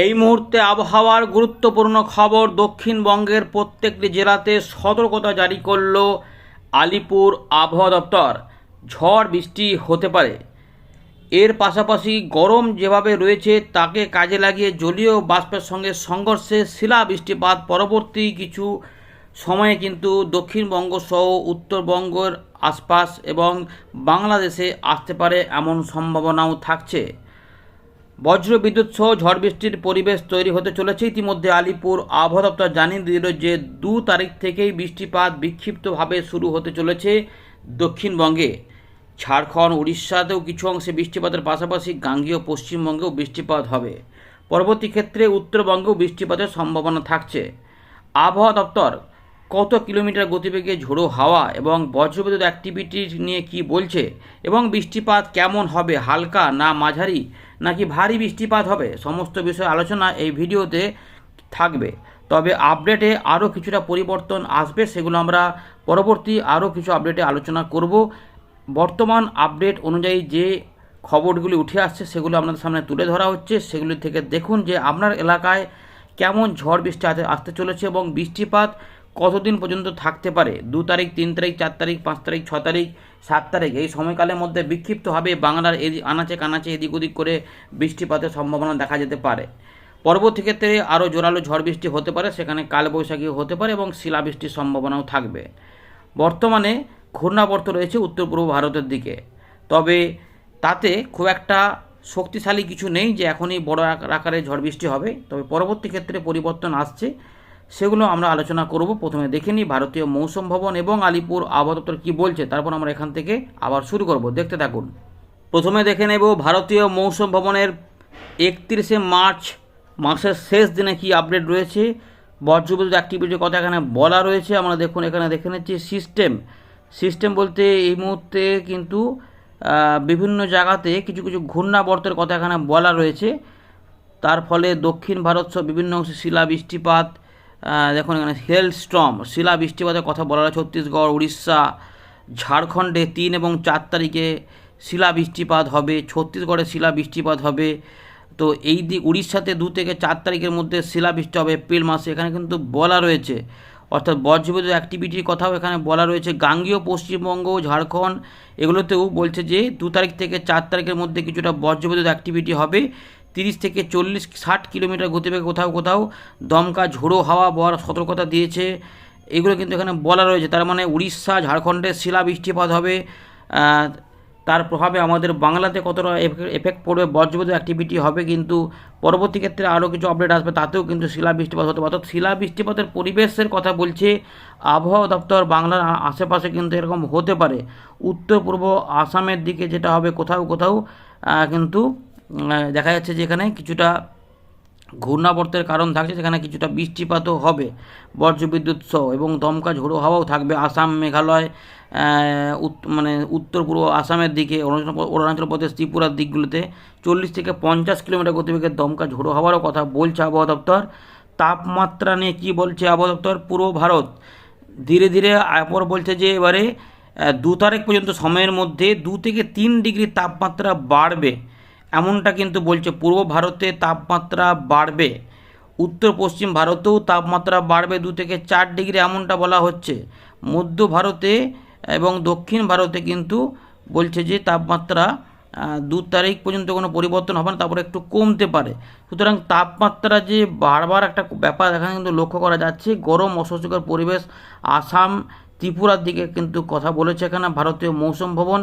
এই মুহূর্তে আবহাওয়ার গুরুত্বপূর্ণ খবর দক্ষিণবঙ্গের প্রত্যেকটি জেলাতে সতর্কতা জারি করল আলিপুর আবহাওয়া দপ্তর। ঝড় বৃষ্টি হতে পারে। এর পাশাপাশি গরম যেভাবে রয়েছে, তাকে কাজে লাগিয়ে জলীয় বাষ্পের সঙ্গে সংঘর্ষে শিলা বৃষ্টিপাত পরবর্তী কিছু সময়ে কিন্তু দক্ষিণবঙ্গ সহ উত্তরবঙ্গের আশপাশ এবং বাংলাদেশে আসতে পারে এমন সম্ভাবনাও থাকছে। বজ্র বিদ্যুৎ সহ ঝড় বৃষ্টির পরিবেশ তৈরি হতে চলেছে। ইতিমধ্যে আলিপুর আবহাওয়া দপ্তর জানিয়ে দিল যে, দু তারিখ থেকেই বৃষ্টিপাত বিক্ষিপ্তভাবে শুরু হতে চলেছে দক্ষিণবঙ্গে। ঝাড়খণ্ড, উড়িষ্যাতেও কিছু অংশে বৃষ্টিপাতের পাশাপাশি গাঙ্গীয়, পশ্চিমবঙ্গেও বৃষ্টিপাত হবে। পরবর্তী ক্ষেত্রে উত্তরবঙ্গেও বৃষ্টিপাতের সম্ভাবনা থাকছে। আবহাওয়া দপ্তর কত কিলোমিটার গতিবেগে ঝোড়ো হাওয়া এবং বজ্রবিদ্যুৎ অ্যাক্টিভিটি নিয়ে কি বলছে? এবং বৃষ্টিপাত কেমন হবে? হালকা না মাঝারি? নাকি ভারী বৃষ্টিপাত হবে? সমস্ত বিষয় আলোচনা এই ভিডিওতে থাকবে। তবে আপডেটে আরও কিছুটা পরিবর্তন আসবে, সেগুলো আমরা পরবর্তী আরও কিছু আপডেটে আলোচনা করব। বর্তমান আপডেট অনুযায়ী যে খবরগুলি উঠে আসছে, সেগুলো আপনাদের সামনে তুলে ধরা হচ্ছে। সেগুলি থেকে দেখুন যে আপনার এলাকায় কেমন ঝড় বৃষ্টি আসতে চলেছে এবং বৃষ্টিপাত কতদিন পর্যন্ত থাকতে পারে? দু তারিখ, তিন তারিখ, চার তারিখ, পাঁচ তারিখ, ছ তারিখ, সাত তারিখ, এই সময়কালের মধ্যে বিক্ষিপ্তভাবে বাংলার এদি, আনাচে কানাচে এদিক ওদিক করে বৃষ্টিপাতের সম্ভাবনা দেখা যেতে পারে। পরবর্তী ক্ষেত্রে আরও জোরালো ঝড় বৃষ্টি হতে পারে, সেখানে কালবৈশাখীও হতে পারে এবং শিলাবৃষ্টির সম্ভাবনাও থাকবে। বর্তমানে ঘূর্ণাবর্ত রয়েছে উত্তর পূর্ব ভারতের দিকে। তবে তাতে খুব একটা শক্তিশালী কিছু নেই যে এখনই বড় আক- আকারে ঝড় বৃষ্টি হবে। তবে পরবর্তী ক্ষেত্রে পরিবর্তন আসছে। সেগুলো আমরা আলোচনা করব। প্রথমে দেখে নিই ভারতীয় মৌসুম ভবন এবং আলিপুর আবহাওয়া দপ্তর কী বলছে। তারপর আমরা এখান থেকে আবার শুরু করব। দেখতে থাকুন। প্রথমে দেখে নেব ভারতীয় মৌসুম ভবনের একত্রিশে মার্চ মাসের শেষ দিনে কি আপডেট রয়েছে। বজ্রবিদ্যুৎ অ্যাক্টিভিটির কথা এখানে বলা রয়েছে। আমরা দেখুন, এখানে দেখে নিচ্ছি সিস্টেম সিস্টেম বলতে এই মুহূর্তে কিন্তু বিভিন্ন জায়গাতে কিছু কিছু ঘূর্ণাবর্তের কথা এখানে বলা রয়েছে। তার ফলে দক্ষিণ ভারত সহ বিভিন্ন অংশে শিলা বৃষ্টিপাত দেখুন এখানে হেল স্ট্রম শিলা বৃষ্টিপাতের কথা বলা হয় ছত্তিশগড়, উড়িষ্যা, ঝাড়খণ্ডে তিন এবং চার তারিখে শিলা বৃষ্টিপাত হবে, ছত্তিশগড়ে শিলা বৃষ্টিপাত হবে। তো এই দিক উড়িষ্যাতে দু থেকে চার তারিখের মধ্যে শিলাবৃষ্টি হবে এপ্রিল মাসে। এখানে কিন্তু বলা রয়েছে, অর্থাৎ বজ্রবিদ্যুৎ অ্যাক্টিভিটির কথাও এখানে বলা রয়েছে। গাঙ্গীয়, পশ্চিমবঙ্গ, ঝাড়খণ্ড, এগুলোতেও বলছে যে দু তারিখ থেকে চার তারিখের মধ্যে কিছুটা বজ্রবিদ্যুৎ অ্যাক্টিভিটি হবে। তিরিশ থেকে চল্লিশ, ষাট কিলোমিটার গতিবেগে কোথাও কোথাও। দমকা, ঝোড়ো হাওয়া বওয়ার সতর্কতা দিয়েছে। এগুলো কিন্তু এখানে বলা রয়েছে। তার মানে উড়িষ্যা, ঝাড়খণ্ডে শিলা বৃষ্টিপাত হবে। তার প্রভাবে আমাদের বাংলাতে কতটা এফেক্ট পড়বে বজ্রবিদ্যুৎ অ্যাক্টিভিটি হবে কিন্তু পরবর্তী ক্ষেত্রে আরও কিছু আপডেট আসবে। তাতেও কিন্তু শিলা বৃষ্টিপাত হতে অর্থাৎ শিলা বৃষ্টিপাতের পরিবেশের কথা বলছে আবহাওয়া দপ্তর। বাংলার আশেপাশে কিন্তু এরকম হতে পারে। উত্তর পূর্ব আসামের দিকে যেটা হবে কোথাও কোথাও কিন্তু দেখা যাচ্ছে যে এখানে কিছুটা ঘূর্ণাবর্তের কারণ থাকছে, সেখানে কিছুটা বৃষ্টিপাতও হবে। বজ্রবিদ্যুৎ সহ এবং দমকা ঝোড়ো হাওয়াও থাকবে। আসাম, মেঘালয় মানে উত্তর পূর্ব আসামের দিকে, অরুণাচল প্রদেশ, ত্রিপুরার দিকগুলোতে চল্লিশ থেকে পঞ্চাশ কিলোমিটার গতিবেগে দমকা ঝোড়ো হাওয়ারও কথা বলছে আবহাওয়া দপ্তর। তাপমাত্রা নিয়ে কী বলছে আবহাওয়া দপ্তর? পূর্ব ভারত ধীরে ধীরে আবহাওয়া বলছে যে এবারে দু তারিখ পর্যন্ত সময়ের মধ্যে দু থেকে তিন ডিগ্রি তাপমাত্রা বাড়বে। এমনটা কিন্তু বলছে, পূর্ব ভারতে তাপমাত্রা বাড়বে, উত্তর পশ্চিম ভারতেও তাপমাত্রা বাড়বে দু থেকে চার ডিগ্রি এমনটা বলা হচ্ছে। মধ্য ভারতে এবং দক্ষিণ ভারতে কিন্তু বলছে যে তাপমাত্রা দু তারিখ পর্যন্ত কোনো পরিবর্তন হবে না, তারপরে একটু কমতে পারে। সুতরাং তাপমাত্রা যে বারবার একটা ব্যাপার এখানে কিন্তু লক্ষ্য করা যাচ্ছে, গরম অস্বস্তিকর পরিবেশ আসাম ত্রিপুরার দিকে কিন্তু কথা বলেছে এখানে ভারতীয় মৌসুম ভবন।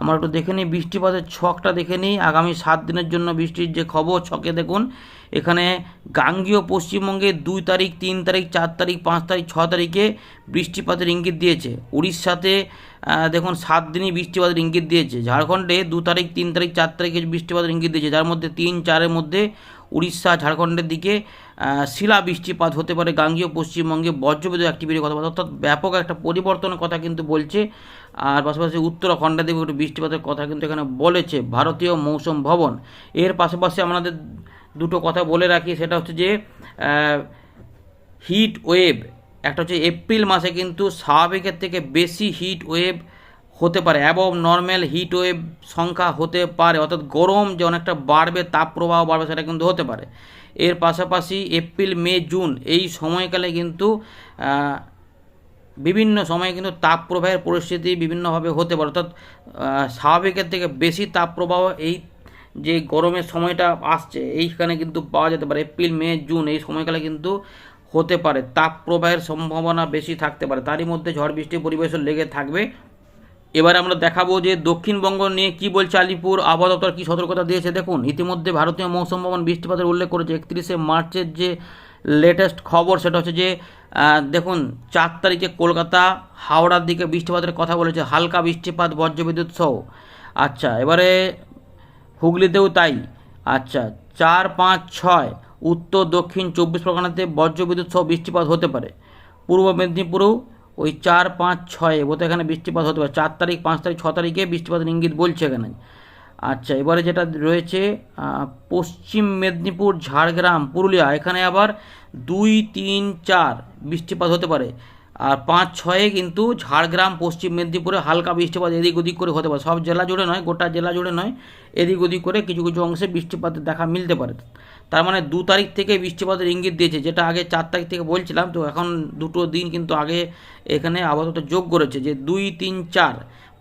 আমরা একটু দেখে নিই। বৃষ্টিপাতের ছকটা দেখে নিই। আগামী সাত দিনের জন্য বৃষ্টির যে খবর, ছকে দেখুন। এখানে গাঙ্গীয় পশ্চিমবঙ্গে দুই তারিখ, তিন তারিখ, চার তারিখ, পাঁচ তারিখ, ছ তারিখে বৃষ্টিপাতের ইঙ্গিত দিয়েছে। উড়িষ্যাতে দেখুন, সাত দিনই বৃষ্টিপাতের ইঙ্গিত দিয়েছে। ঝাড়খণ্ডে দু তারিখ, তিন তারিখ, চার তারিখে বৃষ্টিপাতের ইঙ্গিত দিয়েছে, যার মধ্যে তিন, চারের মধ্যে উড়িষ্যা, ঝাড়খণ্ডের দিকে শিলা বৃষ্টিপাত হতে পারে, গাঙ্গীয়, পশ্চিমবঙ্গে বজ্রবিদ্যুৎ অ্যাক্টিভিটির কথা অর্থাৎ ব্যাপক একটা পরিবর্তনের কথা কিন্তু বলছে। আর পাশাপাশি উত্তরাখণ্ডের দিকে একটু বৃষ্টিপাতের কথা কিন্তু এখানে বলেছে ভারতীয় মৌসুম ভবন। এর পাশাপাশি আমাদের দুটো কথা বলে রাখি, সেটা হচ্ছে যে হিট ওয়েভ একটা হচ্ছে এপ্রিল মাসে কিন্তু স্বাভাবিকের থেকে বেশি হিট ওয়েভ হতে পারে। অ্যাবভ নর্মাল হিট ওয়েভ সংখ্যা হতে পারে, অর্থাৎ গরম যে অনেকটা বাড়বে, তাপপ্রবাহ বাড়বে, সেটা কিন্তু হতে পারে। এর পাশাপাশি এপ্রিল, মে, জুন এই সময়কালে কিন্তু বিভিন্ন সময়ে কিন্তু তাপপ্রবাহের পরিস্থিতি বিভিন্নভাবে হতে পারে। অর্থাৎ স্বাভাবিকের থেকে বেশি তাপপ্রবাহ এই যে গরমের সময়টা আসছে, এইখানে কিন্তু পাওয়া যেতে পারে। এপ্রিল, মে, জুন এই সময়কালে কিন্তু হতে পারে, তাপ প্রবাহের সম্ভাবনা বেশি থাকতে পারে। তারই মধ্যে ঝড় বৃষ্টির পরিবেশও লেগে থাকবে। এবার আমরা দেখাবো যে দক্ষিণবঙ্গ নিয়ে কি বলছে আলিপুর আবহাওয়া দপ্তর, কী সতর্কতা দিয়েছে। দেখুন, ইতিমধ্যে ভারতীয় মৌসুম ভবন বৃষ্টিপাতের উল্লেখ করেছে। একত্রিশে মার্চের যে লেটেস্ট খবর, সেটা হচ্ছে যে দেখুন, চার তারিখে কলকাতা, হাওড়ার দিকে বৃষ্টিপাতের কথা বলেছে, হালকা বৃষ্টিপাত, বজ্রবিদ্যুৎ সহ। আচ্ছা এবারে হুগলিতেও তাই। আচ্ছা চার পাঁচ ছয় উত্তর, দক্ষিণ চব্বিশ পরগনাতে বজ্রবিদ্যুৎ সহ বৃষ্টিপাত হতে পারে। পূর্ব মেদিনীপুরেও ওই চার, পাঁচ, ছয়ে বোধহয় এখানে বৃষ্টিপাত হতে পারে। চার তারিখ, পাঁচ তারিখ, ছ তারিখে বৃষ্টিপাতের ইঙ্গিত বলছে এখানে। আচ্ছা এবারে যেটা রয়েছে পশ্চিম মেদিনীপুর, ঝাড়গ্রাম, পুরুলিয়া, এখানে আবার দুই, তিন, চার বৃষ্টিপাত হতে পারে। আর পাঁচ, ছয়ে কিন্তু ঝাড়গ্রাম, পশ্চিম মেদিনীপুরে হালকা বৃষ্টিপাত এদিক ওদিক করে হতে পারে। সব জেলা জুড়ে নয়, গোটা জেলা জুড়ে নয়, এদিক ওদিক করে কিছু কিছু অংশে বৃষ্টিপাতের দেখা মিলতে পারে। তার মানে দু তারিখ থেকে বৃষ্টিপাতের ইঙ্গিত দিয়েছে, যেটা আগে চার তারিখ থেকে বলছিলাম, তো এখন দুটো দিন কিন্তু আগে এখানে আপাতত যোগ করেছে যে দুই, তিন, চার,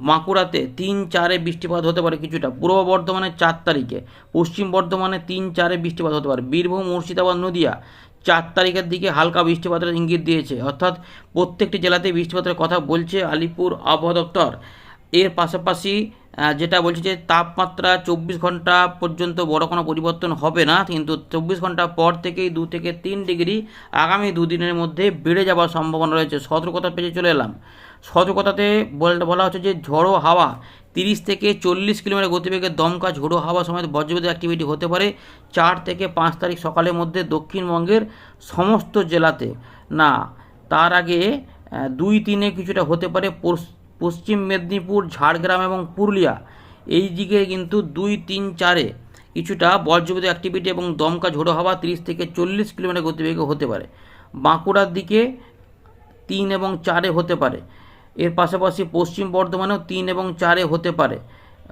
বাঁকুড়াতে তিন, চারে বৃষ্টিপাত হতে পারে কিছুটা, পূর্ব বর্ধমানে চার তারিখে, পশ্চিম বর্ধমানে তিন, চারে বৃষ্টিপাত হতে পারে, বীরভূম, মুর্শিদাবাদ, নদিয়া চার তারিখের দিকে হালকা বৃষ্টিপাতের ইঙ্গিত দিয়েছে, অর্থাৎ প্রত্যেকটি জেলাতেই বৃষ্টিপাতের কথা বলছে আলিপুর আবহাওয়া দপ্তর। এর পাশাপাশি যেটা বলছে যে তাপমাত্রা চব্বিশ ঘণ্টা পর্যন্ত বড় কোনো পরিবর্তন হবে না, কিন্তু চব্বিশ ঘণ্টা পর থেকেই দু থেকে তিন ডিগ্রি আগামী দুদিনের মধ্যে বেড়ে যাওয়ার সম্ভাবনা রয়েছে। সতর্কতা পেয়ে চলে এলাম। সতর্কতাতে বল- হচ্ছে যে ঝড়ো হাওয়া তিরিশ থেকে চল্লিশ কিলোমিটার গতিবেগে দমকা ঝোড়ো হাওয়া সমেত বজ্রবিদ্যুৎ অ্যাক্টিভিটি হতে পারে চার থেকে পাঁচ তারিখ সকালের মধ্যে দক্ষিণবঙ্গের সমস্ত জেলাতে। না, তার আগে দুই তিনে কিছুটা হতে পারে পশ্চিম মেদিনীপুর, ঝাড়গ্রাম এবং পুরুলিয়া। এই দিকে কিন্তু দুই, তিন, চারে কিছুটা বজ্রবিদ্যুৎ অ্যাক্টিভিটি এবং দমকা ঝোড়ো হাওয়া তিরিশ থেকে চল্লিশ কিলোমিটার গতিবেগে হতে পারে। বাঁকুড়ার দিকে তিন এবং চারে হতে পারে। এর পাশাপাশি পশ্চিম বর্ধমানেও তিন এবং চারে হতে পারে।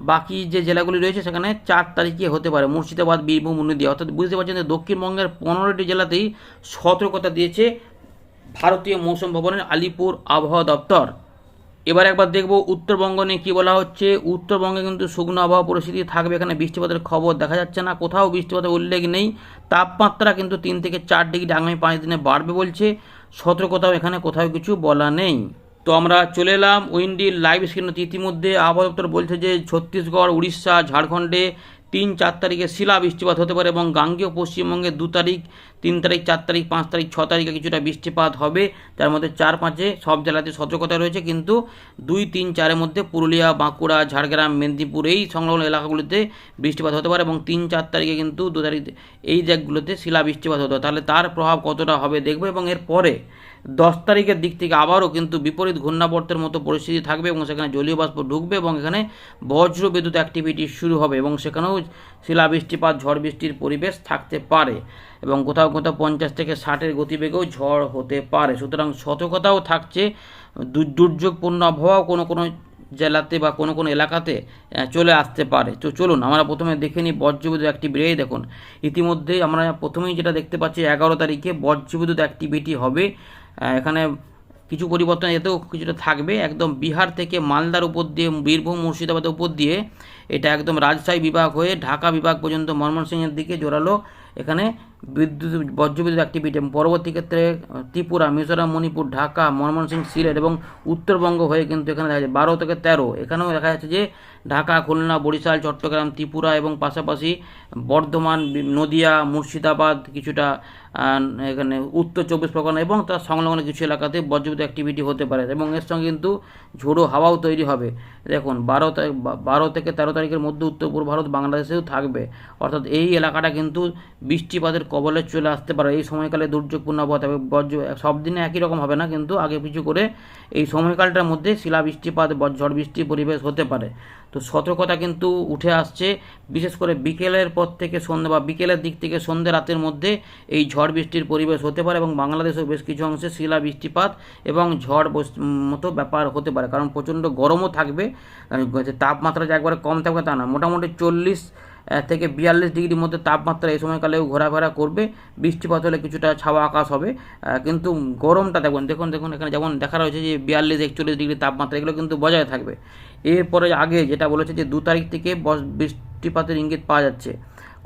বাকি যে জেলাগুলি রয়েছে সেখানে চার তারিখে হতে পারে। মুর্শিদাবাদ, বীরভূম নদীয়া অর্থাৎ বুঝতে পারছেন যে দক্ষিণবঙ্গের পনেরোটি জেলাতেই সতর্কতা দিয়েছে ভারতীয় মৌসুম ভবনের আলিপুর আবহাওয়া দপ্তর। এবার একবার দেখব উত্তরবঙ্গ নিয়ে কী বলা হচ্ছে। উত্তরবঙ্গে কিন্তু শুকনো আবহাওয়া পরিস্থিতি থাকবে এখানে। বৃষ্টিপাতের খবর দেখা যাচ্ছে না। কোথাও বৃষ্টিপাতের উল্লেখ নেই। তাপমাত্রা কিন্তু তিন থেকে চার ডিগ্রি, আগামী পাঁচ দিনে বাড়বে বলছে। সতর্কতাও এখানে কোথাও কিছু বলা নেই। তো আমরা চলে এলাম উইন্ডির লাইভ স্ক্রিন। ইতিমধ্যে আবহাওয়া দপ্তর বলছে যে, ছত্তিশগড়, উড়িষ্যা, ঝাড়খণ্ডে তিন চার তারিখে শিলা বৃষ্টিপাত হতে পারে এবং গাঙ্গেয় পশ্চিমবঙ্গে দু তারিখ, তিন তারিখ, চার তারিখ, পাঁচ তারিখ, ছ তারিখে কিছুটা বৃষ্টিপাত হবে। তার মধ্যে চার পাঁচে সব জেলাতে সতর্কতা রয়েছে। কিন্তু দুই, তিন, চারের মধ্যে পুরুলিয়া, বাঁকুড়া, ঝাড়গ্রাম, মেদিনীপুর এই সংলগ্ন এলাকাগুলিতে বৃষ্টিপাত হতে পারে এবং তিন, চার তারিখে কিন্তু দু তারিখ এই জায়গাগুলোতে শিলা বৃষ্টিপাত হতে পারে। তাহলে তার প্রভাব কতটা হবে দেখব এবং এর পরে দশ তারিখের দিক থেকে আবারও কিন্তু বিপরীত ঘূর্ণাবর্তের মতো পরিস্থিতি থাকবে এবং সেখানে জলীয় বাষ্প ঢুকবে এবং এখানে বজ্র বিদ্যুৎ অ্যাক্টিভিটি শুরু হবে এবং সেখানেও শিলা বৃষ্টিপাত ঝড় বৃষ্টির পরিবেশ থাকতে পারে এবং কোথাও কোথাও পঞ্চাশ থেকে ষাটের গতিবেগেও ঝড় হতে পারে। সুতরাং সতর্কতাও থাকছে। দুর্যোগপূর্ণ আবহাওয়াও কোনো কোনো জেলাতে বা কোনো কোনো এলাকাতে চলে আসতে পারে। তো চলুন, আমরা প্রথমে দেখে নিই বজ্রবিদ্যুৎ অ্যাক্টিভিটি দেখুন, ইতিমধ্যে আমরা প্রথমেই যেটা দেখতে পাচ্ছি, এগারো তারিখে বজ্রবিদ্যুৎ অ্যাক্টিভিটি হবে। এখানে কিছু পরিবর্তন এতেও কিছুটা থাকবে। একদম বিহার থেকে মালদার উপর দিয়ে, বীরভূম, মুর্শিদাবাদের উপর দিয়ে এটা একদম রাজশাহী বিভাগ হয়ে ঢাকা বিভাগ পর্যন্ত ময়মনসিংহের দিকে জোরালো। এখানে বিদ্যুৎ, বজ্রবিদ্যুৎ অ্যাক্টিভিটি পরবর্তী ক্ষেত্রে ত্রিপুরা, মিজোরাম, মণিপুর, ঢাকা ময়মনসিংহ সিলেট এবং উত্তরবঙ্গ হয়ে কিন্তু এখানে দেখা যাচ্ছে বারো থেকে তেরো। এখানেও দেখা যাচ্ছে যে ঢাকা, খুলনা, বরিশাল, চট্টগ্রাম, ত্রিপুরা এবং পাশাপাশি বর্ধমান নদিয়া, মুর্শিদাবাদ কিছুটা এখানে উত্তর চব্বিশ পরগনা এবং তার সংলগ্ন কিছু এলাকাতে বজ্রবিদ্যুৎ অ্যাক্টিভিটি হতে পারে। এবং এর সঙ্গে কিন্তু ঝোড়ো হাওয়াও তৈরি হবে। দেখুন, বারো বারো থেকে তেরো তারিখের মধ্যে উত্তর পূর্ব ভারত বাংলাদেশেও থাকবে। অর্থাৎ এই এলাকাটা কিন্তু বৃষ্টিপাতের কবলে চলে আসতে পারে। এই সময়কালে দুর্যোগপূর্ণ তবে বজ্র সব দিনে একই রকম হবে না, কিন্তু আগে পিছু করে এই সময়কালটার মধ্যে শিলা বৃষ্টিপাত ঝড় বৃষ্টি পরিবেশ হতে পারে। তো সতর্কতা কিন্তু উঠে আসছে। বিশেষ করে বিকেলের পর থেকে সন্ধ্যে বা বিকেলের দিক থেকে সন্ধ্যে রাতের মধ্যে এই ঝড় বৃষ্টির পরিবেশ হতে পারে এবং বাংলাদেশের বেশ কিছু অংশে শিলা বৃষ্টিপাত এবং ঝড় মতো ব্যাপার হতে পারে। কারণ প্রচণ্ড গরমও থাকবে। তাপমাত্রা যে একবারে কম থাকবে তা না মোটামুটি চল্লিশ থেকে বিয়াল্লিশ ডিগ্রির মধ্যে তাপমাত্রা এই সময়কালেও ঘোরাফেরা করবে। বৃষ্টিপাত হলে কিছুটা ছাওয়া আকাশ হবে। কিন্তু গরমটা দেখুন দেখুন দেখুন, এখানে যেমন দেখা রয়েছে যে বিয়াল্লিশ, একচল্লিশ ডিগ্রি তাপমাত্রা, এগুলো কিন্তু বজায় থাকবে। এরপরে আগে যেটা বলেছে যে দু তারিখ থেকে বৃষ্টিপাতের ইঙ্গিত পাওয়া যাচ্ছে।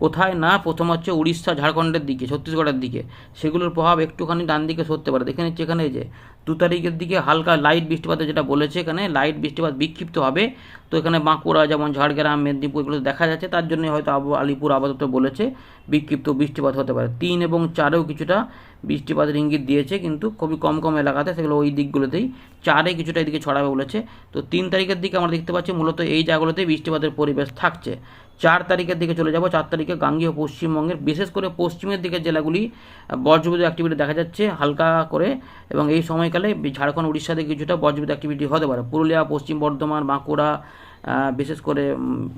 কোথায় না, প্রথম হচ্ছে উড়িষ্যা, ঝাড়খণ্ডের দিকে, ছত্তিশগড়ের দিকে। সেগুলোর প্রভাব একটুখানি ডান দিকে সরতে পারে। দেখে নিচ্ছি এখানে যে দু তারিখের দিকে হালকা লাইট বৃষ্টিপাতের যেটা বলেছে এখানে লাইট বৃষ্টিপাত বিক্ষিপ্ত হবে। তো এখানে বাঁকুড়া, যেমন ঝাড়গ্রাম, মেদিনীপুর এগুলো দেখা যাচ্ছে, তার জন্য হয়তো আবু আলিপুর আপাতত বলেছে বিক্ষিপ্ত বৃষ্টিপাত হতে পারে। তিন এবং চারেও কিছুটা বৃষ্টিপাতের ইঙ্গিত দিয়েছে, কিন্তু খুবই কম কম এলাকাতে সেগুলো ওই দিকগুলোতেই। চারে কিছুটা এদিকে ছড়াবে বলেছে। তো তিন তারিখের দিকে আমরা দেখতে পাচ্ছি মূলত এই জায়গাগুলোতেই বৃষ্টিপাতের পরিবেশ থাকছে। চার তারিখের দিকে চলে যাব, চার তারিখে গাঙ্গীয় পশ্চিমবঙ্গের, বিশেষ করে পশ্চিমের দিকের জেলাগুলি, বজ্রবিদ্যুৎ অ্যাক্টিভিটি দেখা যাচ্ছে হালকা করে এবং এই সময়কালে ঝাড়খণ্ড, উড়িষ্যাতে কিছুটা বজ্রবিদ অ্যাক্টিভিটি হতে পারে। পুরুলিয়া, পশ্চিম বর্ধমান, বাঁকুড়া বিশেষ করে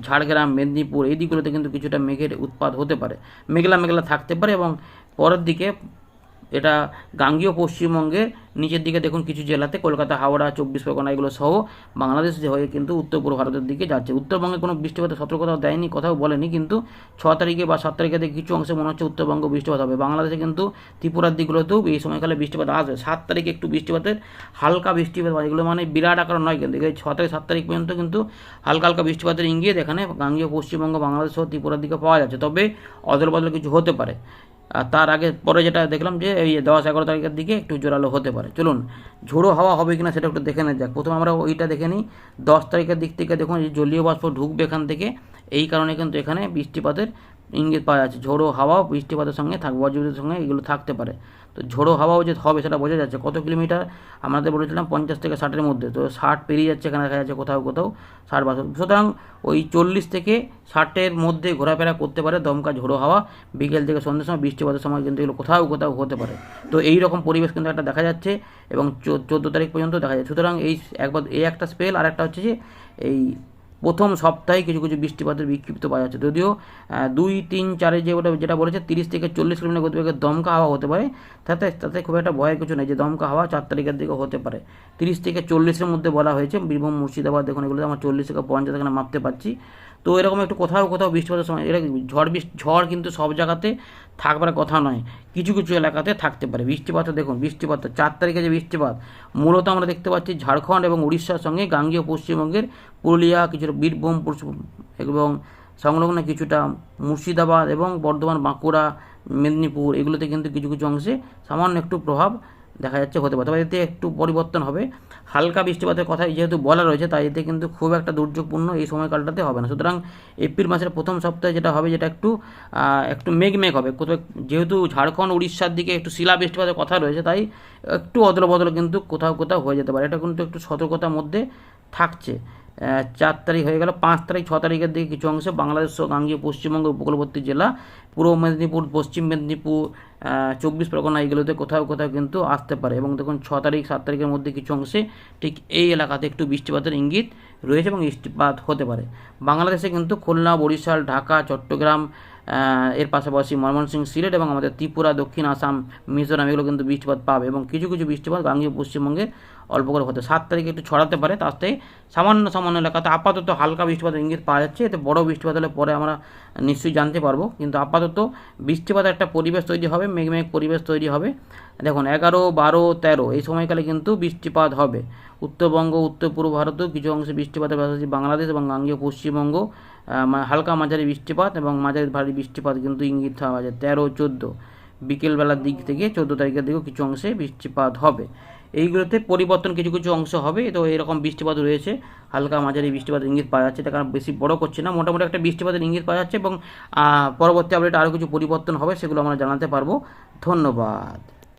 ঝাড়গ্রাম, মেদিনীপুর, এই দিকগুলোতে কিন্তু কিছুটা মেঘের উৎপাদ হতে পারে। মেঘলা মেঘলা থাকতে পারে এবং পরের দিকে এটা গাঙ্গীয় পশ্চিমবঙ্গের নিচের দিকে দেখুন কিছু জেলাতে, কলকাতা, হাওড়া, চব্বিশ পরগনা এগুলো সহ বাংলাদেশ হয়ে কিন্তু উত্তর পূর্ব ভারতের দিকে যাচ্ছে। উত্তরবঙ্গে কোনো বৃষ্টিপাতের সতর্কতা দেয়নি, কথাও বলেনি, কিন্তু ছ তারিখে বা সাত তারিখে কিছু অংশে মনে হচ্ছে উত্তরবঙ্গ বৃষ্টিপাত হবে। বাংলাদেশে কিন্তু ত্রিপুরার দিকগুলোতেও এই সময়কালে বৃষ্টিপাত আসবে। সাত তারিখে একটু বৃষ্টিপাতের হালকা বৃষ্টিপাত এগুলো মানে বিরাট আকার নয় কিন্তু। এই ছ তারিখ, সাত তারিখ পর্যন্ত কিন্তু হালকা হালকা বৃষ্টিপাতের ইঙ্গিত এখানে গাঙ্গীয় পশ্চিমবঙ্গ, বাংলাদেশ সহ ত্রিপুরার দিকে পাওয়া যাচ্ছে। তবে অদল বদল কিছু হতে পারে। আর তার আগে পরে যেটা দেখলাম যে এই দশ এগারো তারিখের দিকে একটু জোরালো হতে পারে। চলুন, ঝোড়ো হাওয়া হবে কিনা সেটা একটু দেখে নেওয়া যাক। প্রথমে আমরা ওইটা দেখে নিই। দশ তারিখের দিক থেকে দেখুন, এই জলীয় বাষ্প ঢুকবে এখান থেকে। এই কারণে কিন্তু এখানে বৃষ্টিপাতের ইঙ্গিত পাওয়া যাচ্ছে। ঝোড়ো হাওয়া বৃষ্টিপাতের সঙ্গে থাক বজ্রবিদ্যুতের সঙ্গে এগুলো থাকতে পারে। তো ঝোড়ো হাওয়াও যে হবে, সেটা বোঝা যাচ্ছে। কত কিলোমিটার? আমাদের বলেছিলাম পঞ্চাশ থেকে ষাটের মধ্যে। তো ষাট পেরিয়ে যাচ্ছে এখানে দেখা যাচ্ছে কোথাও কোথাও ষাট বছর সুতরাং ওই চল্লিশ থেকে ষাটের মধ্যে ঘোরাফেরা করতে পারে দমকা ঝোড়ো হাওয়া। বিকেল থেকে সন্ধ্যের সময় বৃষ্টিপাতের সময় কিন্তু এগুলো কোথাও কোথাও হতে পারে। তো এই রকম পরিবেশ কিন্তু একটা দেখা যাচ্ছে এবং চোদ্দ তারিখ পর্যন্ত দেখা যাচ্ছে। সুতরাং এই একবার, এই একটা স্পেল আর একটা হচ্ছে যে এই প্রথম সপ্তাহে কিছু কিছু বৃষ্টিপাতের বিক্ষিপ্ত পাওয়া যাচ্ছে। যদিও দুই, তিন, চারে যে ওটা, যেটা বলেছে, তিরিশ থেকে চল্লিশ কিলোমিটার গতিবেগে দমকা হাওয়া হতে পারে। তাতে তাতে খুব একটা ভয়ের কিছু নেই যে দমকা হাওয়া চার তারিখের দিকে হতে পারে। তিরিশ থেকে চল্লিশের মধ্যে বলা হয়েছে, বীরভূম, মুর্শিদাবাদ, দেখুন এগুলো আমার চল্লিশ থেকে পঞ্চাশ এখানে মাপতে পারছি। তো এরকম একটু কোথাও কোথাও বৃষ্টিপাতের সময় এটা ঝড় বৃষ্টি, ঝড় কিন্তু সব জায়গাতে থাকবার কথা নয়। কিছু কিছু এলাকাতে থাকতে পারে। বৃষ্টিপাত, দেখুন, বৃষ্টিপাত, চার তারিখে যে বৃষ্টিপাত, মূলত আমরা দেখতে পাচ্ছি ঝাড়খণ্ড এবং উড়িষ্যার সঙ্গে গাঙ্গীয় পশ্চিমবঙ্গের পুরুলিয়া, কিছুটা বীরভূম এবং সংলগ্ন কিছুটা মুর্শিদাবাদ এবং বর্ধমান, বাঁকুড়া, মেদিনীপুর, এগুলোতে কিন্তু কিছু কিছু অংশে সামান্য একটু প্রভাব দেখা যাচ্ছে হতে পারে। তবে এতে একটু পরিবর্তন হবে। হালকা বৃষ্টিপাতের কথা যেহেতু বলা রয়েছে, তাই এতে কিন্তু খুব একটা দুর্যোগপূর্ণ এই সময়কালটাতে হবে না। সুতরাং এপ্রিল মাসের প্রথম সপ্তাহে যেটা হবে, যেটা একটু একটু মেঘমেঘ মেঘ হবে। কোথাও যেহেতু ঝাড়খণ্ড, উড়িষ্যার দিকে একটু শিলা বৃষ্টিপাতের কথা রয়েছে, তাই একটু অদল বদল কিন্তু কোথাও কোথাও হয়ে যেতে পারে। এটা কিন্তু একটু সতর্কতার মধ্যে থাকছে। চার তারিখ হয়ে গেল, পাঁচ তারিখ, ছ তারিখের দিকে কিছু অংশে বাংলাদেশ সহ গাঙ্গীয় পশ্চিমবঙ্গ উপকূলবর্তী জেলা, পূর্ব মেদিনীপুর, পশ্চিম মেদিনীপুর চব্বিশ পরগনা এগুলোতে কোথাও কোথাও কিন্তু আসতে পারে। এবং দেখুন, ছ তারিখ, সাত তারিখের মধ্যে কিছু অংশে ঠিক এই এলাকাতে একটু বৃষ্টিপাতের ইঙ্গিত রয়েছে এবং বৃষ্টিপাত হতে পারে। বাংলাদেশে কিন্তু খুলনা, বরিশাল, ঢাকা, চট্টগ্রাম এর পাশাপাশি ময়মনসিংহ সিলেট এবং আমাদের ত্রিপুরা, দক্ষিণ আসাম, মিজোরাম এগুলো কিন্তু বৃষ্টিপাত পাবে এবং কিছু কিছু বৃষ্টিপাত গাঙ্গীয় পশ্চিমবঙ্গে অল্প করে হতে সাত তারিখে একটু ছড়াতে পারে তাতে সামান্য সামান্য এলাকাতে আপাতত হালকা বৃষ্টিপাতের ইঙ্গিত পাওয়া যাচ্ছে, এতে বড় বৃষ্টিপাত হলে পরে আমরা নিশ্চয়ই জানতে পারব। কিন্তু আপাতত বৃষ্টিপাতের একটা পরিবেশ তৈরি হবে মেঘ মেঘ পরিবেশ তৈরি হবে। দেখুন, এগারো, বারো, তেরো, এই সময়কালে কিন্তু বৃষ্টিপাত হবে। উত্তরবঙ্গ, উত্তর পূর্ব ভারতেও কিছু অংশে বৃষ্টিপাতের পাশাপাশি বাংলাদেশ এবং গাঙ্গীয় পশ্চিমবঙ্গ হালকা মাঝারি বৃষ্টিপাত এবং মাঝারি ভারী বৃষ্টিপাত কিন্তু ইঙ্গিত পাওয়া যায় তেরো, চোদ্দ, বিকেলবেলার দিক থেকে চোদ্দ তারিখের দিকেও কিছু অংশে বৃষ্টিপাত হবে। এইগুলোতে পরিবর্তন কিছু কিছু অংশ হবে। তো এরকম বৃষ্টিপাত রয়েছে। হালকা মাঝারি বৃষ্টিপাত ইঙ্গিত পাওয়া যাচ্ছে। তার কারণ বেশি বড় করছে না। মোটামুটি একটা বৃষ্টিপাতের ইঙ্গিত পাওয়া যাচ্ছে এবং পরবর্তী আপডেট আরও কিছু পরিবর্তন হবে সেগুলো আমরা জানাতে পারব। ধন্যবাদ।